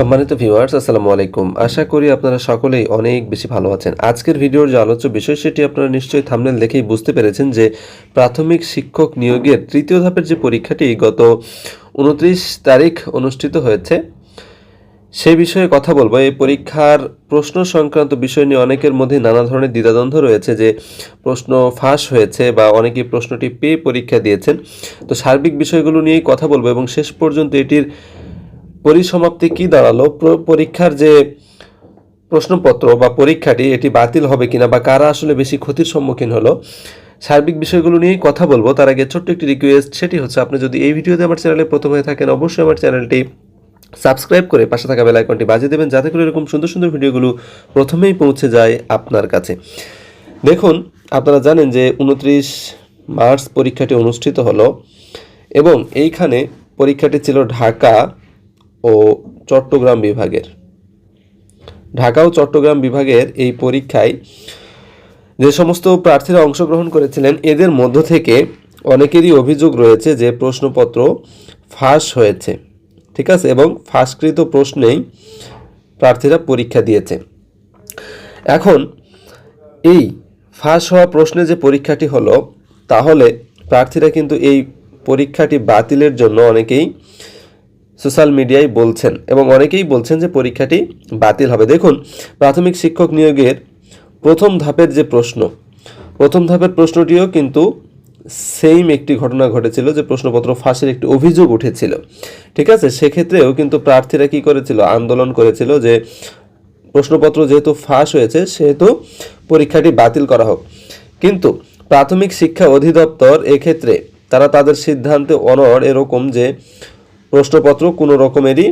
সম্মানিত ভিউয়ার্স আসসালামু আলাইকুম। আশা করি আপনারা সকলেই অনেক বেশি ভালো আছেন। আজকের ভিডিওর যে আলোচ্য বিষয়, সেটি আপনারা নিশ্চয়ই থামনেল দেখেই বুঝতে পেরেছেন যে প্রাথমিক শিক্ষক নিয়োগের তৃতীয় ধাপের যে পরীক্ষাটি গত উনত্রিশ তারিখ অনুষ্ঠিত হয়েছে সেই বিষয়ে কথা বলব। এই পরীক্ষার প্রশ্ন সংক্রান্ত বিষয় নিয়ে অনেকের মধ্যে নানা ধরনের দ্বিধাদ্বন্দ্ব রয়েছে যে প্রশ্ন ফাঁস হয়েছে বা অনেকেই প্রশ্নটি পেয়ে পরীক্ষা দিয়েছেন। তো সার্বিক বিষয়গুলো নিয়েই কথা বলব এবং শেষ পর্যন্ত এটির পরিসমাপ্তি কি দাঁড়াল? পরীক্ষার যে প্রশ্নপত্র বা পরীক্ষাটি, এটি বাতিল হবে কিনা বা কারা আসলে বেশি ক্ষতির সম্মুখীন হলো, সার্বিক বিষয়গুলো নিয়েই কথা বলব। তার আগে ছোট্ট একটি রিকোয়েস্ট সেটি হচ্ছে আপনি যদি এই ভিডিওতে আমার চ্যানেলে প্রথম হয়ে থাকেন, অবশ্যই আমার চ্যানেলটি সাবস্ক্রাইব করে পাশে থাকা বেল আইকনটি বাজিয়ে দেবেন, যাতে করে এরকম সুন্দর সুন্দর ভিডিওগুলো প্রথমেই পৌঁছে যায় আপনার কাছে। দেখুন, আপনারা জানেন যে উনত্রিশ মার্চ পরীক্ষাটি অনুষ্ঠিত হলো এবং এইখানে পরীক্ষাটি ছিল ঢাকা ও চট্টগ্রাম বিভাগের। ঢাকা ও চট্টগ্রাম বিভাগের এই পরীক্ষায় যে সমস্ত প্রার্থীরা অংশগ্রহণ করেছিলেন, এদের মধ্য থেকে অনেকেরই অভিযোগ রয়েছে যে প্রশ্নপত্র ফাঁস হয়েছে, ঠিক আছে, এবং ফাঁসকৃত প্রশ্নেই প্রার্থীরা পরীক্ষা দিয়েছে। এখন, এই ফাঁস হওয়া প্রশ্নে যে পরীক্ষাটি হলো, তাহলে প্রার্থীরা কিন্তু এই পরীক্ষাটি বাতিলের জন্য অনেকেই সোশ্যাল মিডিয়ায় বলছেন এবং অনেকেই বলছেন যে পরীক্ষাটি বাতিল হবে। দেখুন, প্রাথমিক শিক্ষক নিয়োগের প্রথম ধাপের যে প্রশ্ন, প্রথম ধাপের প্রশ্নটিও কিন্তু সেম একটি ঘটনা ঘটেছিল যে প্রশ্নপত্র ফাঁসের একটি অভিযোগ উঠেছিল। ঠিক আছে? সেক্ষেত্রেও কিন্তু প্রার্থীরা কি করেছিল? আন্দোলন করেছিল যে প্রশ্নপত্র যেহেতু ফাঁস হয়েছে, সেহেতু পরীক্ষাটি বাতিল করা হোক। কিন্তু প্রাথমিক শিক্ষা অধিদপ্তর এক্ষেত্রে তারা তাদের সিদ্ধান্তে অনড় এরকম যে প্রশ্নপত্র কোনো রকমেরই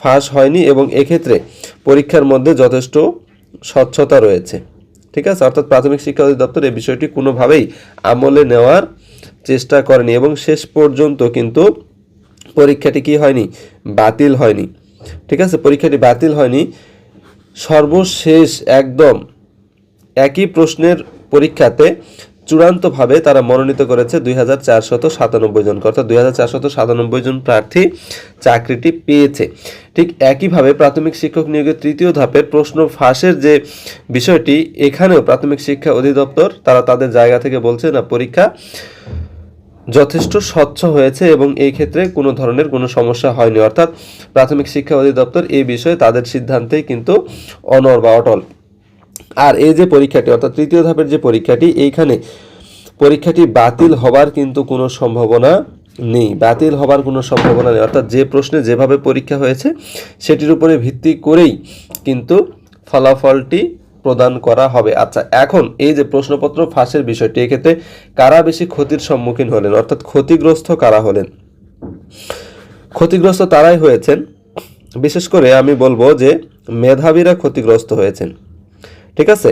ফাঁস হয়নি এবং এক্ষেত্রে পরীক্ষার মধ্যে যথেষ্ট স্বচ্ছতা রয়েছে। ঠিক আছে? অর্থাৎ প্রাথমিক শিক্ষা অধিদপ্তর এই বিষয়টি কোনোভাবেই আমলে নেওয়ার চেষ্টা করেনি এবং শেষ পর্যন্ত কিন্তু পরীক্ষাটি কি হয়নি? বাতিল হয়নি। ঠিক আছে? পরীক্ষাটি বাতিল হয়নি। সর্বশেষ একদম একই প্রশ্নের পরীক্ষাতে চূড়ান্তভাবে তারা মনোনীত করেছে দুই হাজার চারশত সাতানব্বই অর্থাৎ দুই হাজার চারশত সাতানব্বই জন প্রার্থী চাকরিটি পেয়েছে। ঠিক একইভাবে প্রাথমিক শিক্ষক নিয়োগের তৃতীয় ধাপের প্রশ্ন ফাঁসের যে বিষয়টি, এখানেও প্রাথমিক শিক্ষা অধিদপ্তর তারা তাদের জায়গা থেকে বলছে, না, পরীক্ষা যথেষ্ট স্বচ্ছ হয়েছে এবং এই ক্ষেত্রে কোনো ধরনের কোনো সমস্যা হয়নি। অর্থাৎ প্রাথমিক শিক্ষা অধিদপ্তর এই বিষয়ে তাদের সিদ্ধান্তেই কিন্তু অনড় বা অটল। আর এই যে পরীক্ষাটি, অর্থাৎ তৃতীয় ধাপের যে পরীক্ষাটি, এইখানে পরীক্ষাটি বাতিল হবার কিন্তু কোনো সম্ভাবনা নেই। বাতিল হবার কোনো সম্ভাবনা নেই। অর্থাৎ যে প্রশ্নে যেভাবে পরীক্ষা হয়েছে, সেটির উপরে ভিত্তি করেই কিন্তু ফলাফলটি প্রদান করা হবে। আচ্ছা এখন এই যে প্রশ্নপত্র ফাঁসের বিষয়টি, এক্ষেত্রে কারা বেশি ক্ষতির সম্মুখীন হলেন? অর্থাৎ ক্ষতিগ্রস্ত কারা হলেন? ক্ষতিগ্রস্ত তারাই হয়েছেন। বিশেষ করে আমি বলব যে, মেধাবীরা ক্ষতিগ্রস্ত হয়েছেন। ঠিক আছে?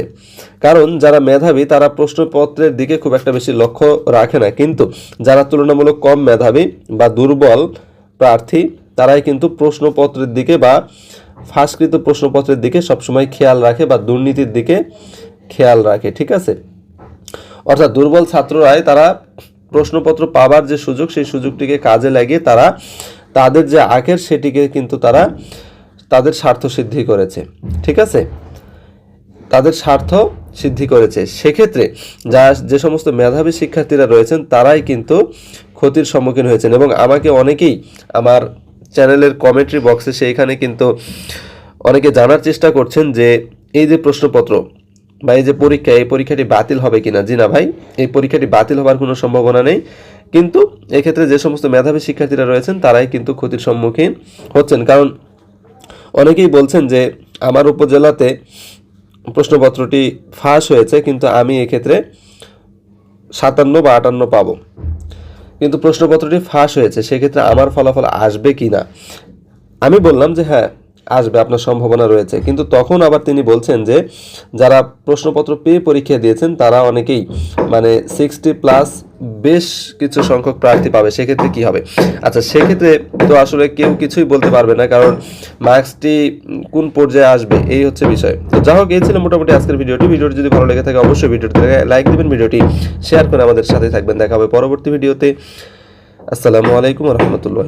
কারণ যারা মেধাবী, তারা প্রশ্নপত্রের দিকে খুব একটা বেশি লক্ষ্য রাখে না। কিন্তু যারা তুলনামূলক কম মেধাবী বা দুর্বল প্রার্থী, তারাই কিন্তু প্রশ্নপত্রের দিকে বা ফাঁসকৃত প্রশ্নপত্রের দিকে সবসময় খেয়াল রাখে বা দুর্নীতির দিকে খেয়াল রাখে, ঠিক আছে? অর্থাৎ দুর্বল ছাত্ররাই তারা প্রশ্নপত্র পাবার যে সুযোগ, সেই সুযোগটিকে কাজে লাগিয়ে তারা তাদের যে আখের, সেটিকে কিন্তু তারা তাদের স্বার্থ সিদ্ধি করেছে, ঠিক আছে? তাদের স্বার্থ সিদ্ধি করেছে। সেক্ষেত্রে যা, যে সমস্ত মেধাবী শিক্ষার্থীরা রয়েছেন, তারাই কিন্তু ক্ষতির সম্মুখীন হয়েছেন। এবং আমাকে অনেকেই আমার চ্যানেলের কমেন্ট্রি বক্সে সেইখানে কিন্তু অনেকে জানার চেষ্টা করছেন যে, এই যে প্রশ্নপত্র বা এই যে পরীক্ষা, এই পরীক্ষাটি বাতিল হবে কিনা? জি না ভাই, এই পরীক্ষাটি বাতিল হবার কোনো সম্ভাবনা নেই। কিন্তু এক্ষেত্রে যে সমস্ত মেধাবী শিক্ষার্থীরা রয়েছেন, তারাই কিন্তু ক্ষতির সম্মুখীন হচ্ছেন। কারণ অনেকেই বলছেন যে, আমার উপজেলাতে প্রশ্নপত্রটি ফাঁস হয়েছে, কিন্তু আমি এক্ষেত্রে সাতান্ন বা আটান্ন পাবো। কিন্তু প্রশ্নপত্রটি ফাঁস হয়েছে, সেক্ষেত্রে আমার ফলাফল আসবে কি না? আমি বললাম যে হ্যাঁ আসবে, আপনার সম্ভাবনা রয়েছে। কিন্তু তখন আবার তিনি বলছেন যে, যারা প্রশ্নপত্র পেয়ে পরীক্ষা দিয়েছেন, তারা অনেকেই মানে সিক্সটি প্লাস বেশ কিছু সংখ্যক প্রার্থী পাবে, সেক্ষেত্রে কি হবে? আচ্ছা সেক্ষেত্রে তো আসলে কেউ কিছুই বলতে পারবে না, কারণ মার্কসটি কোন পর্যায়ে আসবে, এই হচ্ছে বিষয়। তো যা হোক, এই ছিল মোটামুটি আজকের ভিডিওটি। ভিডিওটি যদি ভালো লেগে থাকে, অবশ্যই ভিডিওটি লাইক দেবেন, ভিডিওটি শেয়ার করে আমাদের সাথে থাকবেন। দেখা হবে পরবর্তী ভিডিওতে। আসসালামু আলাইকুম রহমতুল্লাহ